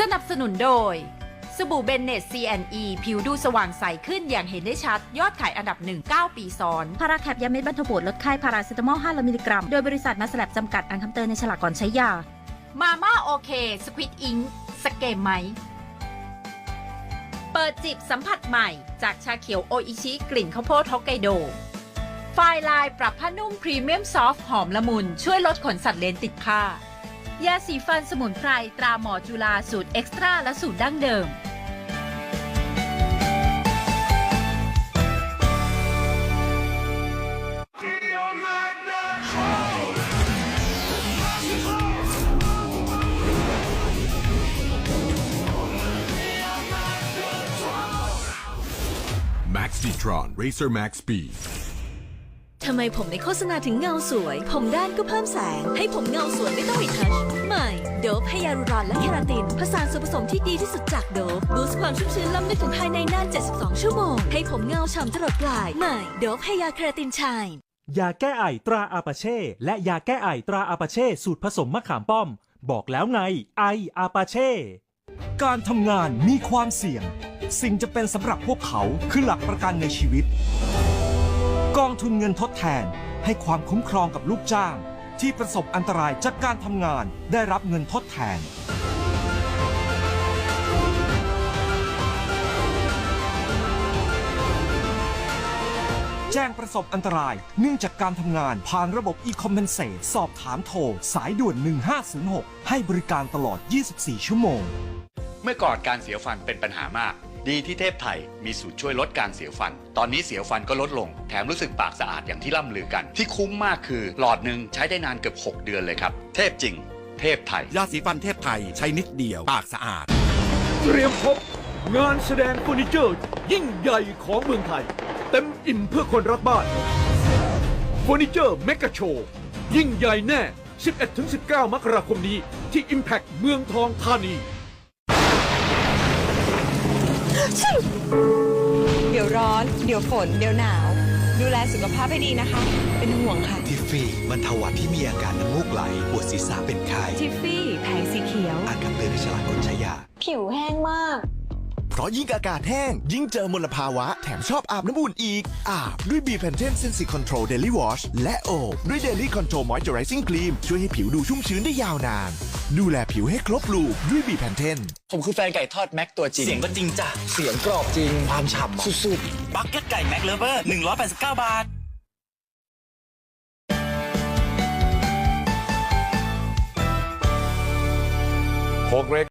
สนับสนุนโดย สบู่เบนเนต C&E ผิวดูสว่างใสขึ้นอย่างเห็นได้ชัด ยอดขายอันดับหนึ่ง9ปีซ้อน พาราแคปยาเม็ดบรรเทาปวดลดไข้พาราเซตามอล500มิลลิกรัม โดยบริษัทมาสแลบจำกัดอ่านคำเตือนในฉลากก่อนใช้ยา มาม่าโอเค สควิตอิงสเกมไหม เปิดจิบสัมผัสใหม่ จากชาเขียวโออิชิกลิ่นข้าวโพดฮอกไกโดไฟลายปรับผ้านุ่มพรีเมียมซอฟต์หอมละมุน ช่วยลดขนสัตว์เลนติดผ้า ยาสีฟันสมุนไพรตราหมอจุฬาสูตรเอ็กซ์ตร้าและสูตรดั้งเดิม Max Detron Racer Max Speed ทำไมผมในโฆษณาถึงเงาสวย ผมด้านก็เพิ่มแสง ให้ผมเงาสวยไม่ต้องรีทัชใหม่โดปให้ยาลูรอนและเคราติน ผสานส่วนผสมที่ดีที่สุดจากโดปบูสต์ความชุ่มชื้นล้ำลึกถึงภายในนาน 72 ชั่วโมง ให้ผมเงาฉ่ำตลอดปลายใหม่โดปให้ยาเคราตินชายยาแก้ไอตราอาปาเช่ และยาแก้ไอตราอาปาเช่สูตรผสมมะขามป้อม บอกแล้วไงไออาปาเช่การทำงานมีความเสี่ยง สิ่งจะเป็นสำหรับพวกเขาคือหลักประกันในชีวิต กองทุนเงินทดแทน ให้ความคุ้มครองกับลูกจ้าง ที่ประสบอันตรายจากการทำงานได้รับเงินทดแทน แจ้งประสบอันตรายเนื่องจากการทำงานผ่านระบบ e-compensate สอบถามโทร สายด่วน 1506 ให้บริการตลอด 24 ชั่วโมง เมื่อก่อนการเสียฟันเป็นปัญหามาก ดีที่เทพไทยมีสูตรช่วยลดการเสียวฟัน ตอนนี้เสียวฟันก็ลดลง แถมรู้สึกปากสะอาดอย่างที่ล่ำลือกัน ที่คุ้มมากคือ หลอดหนึ่งใช้ได้นานเกือบ 6 เดือนเลยครับ เทพจริง เทพไทย ยาสีฟันเทพไทยใช้นิดเดียว ปากสะอาด เตรียมพบ งานแสดงเฟอร์นิเจอร์ ยิ่งใหญ่ของเมืองไทย เต็มอิ่มเพื่อคนรักบ้านเฟอร์นิเจอร์เมกะโชว์ยิ่งใหญ่แน่ 11-19 มกราคมนี้ที่ Impact เมืองทองธานี เดี๋ยวร้อน เดี๋ยวฝน เดี๋ยวหนาว ดูแลสุขภาพให้ดีนะคะ เป็นห่วงค่ะ ทิฟฟี่บรรเทาหวัดที่มีอาการน้ำมูกไหล ปวดศีรษะเป็นไข้ทิฟฟี่แผงสีเขียว อ่านคำเตือนในฉลากก่อนใช้ยา ผิวแห้งมาก เพราะยิ่งอากาศแห้ง ยิ่งเจอมลภาวะ แถมชอบอาบน้ำอุ่นอีก อาบด้วย b p e n t e n Sensi Control Daily Wash และโอบด้วย Daily Control Moisturizing Cream ช่วยให้ผิวดูชุ่มชื้นได้ยาวนาน ดูแลผิวให้ครบลูกด้วย b p e n t e n ผมคือแฟนไก่ทอดแม็กตัวจริง เสียงก็จริงจ้ะ เสียงกรอบจริง ความฉ่ำสุดๆ บักเก็ตไก่แม็กเลเวอร์189 บาทพกเล็ก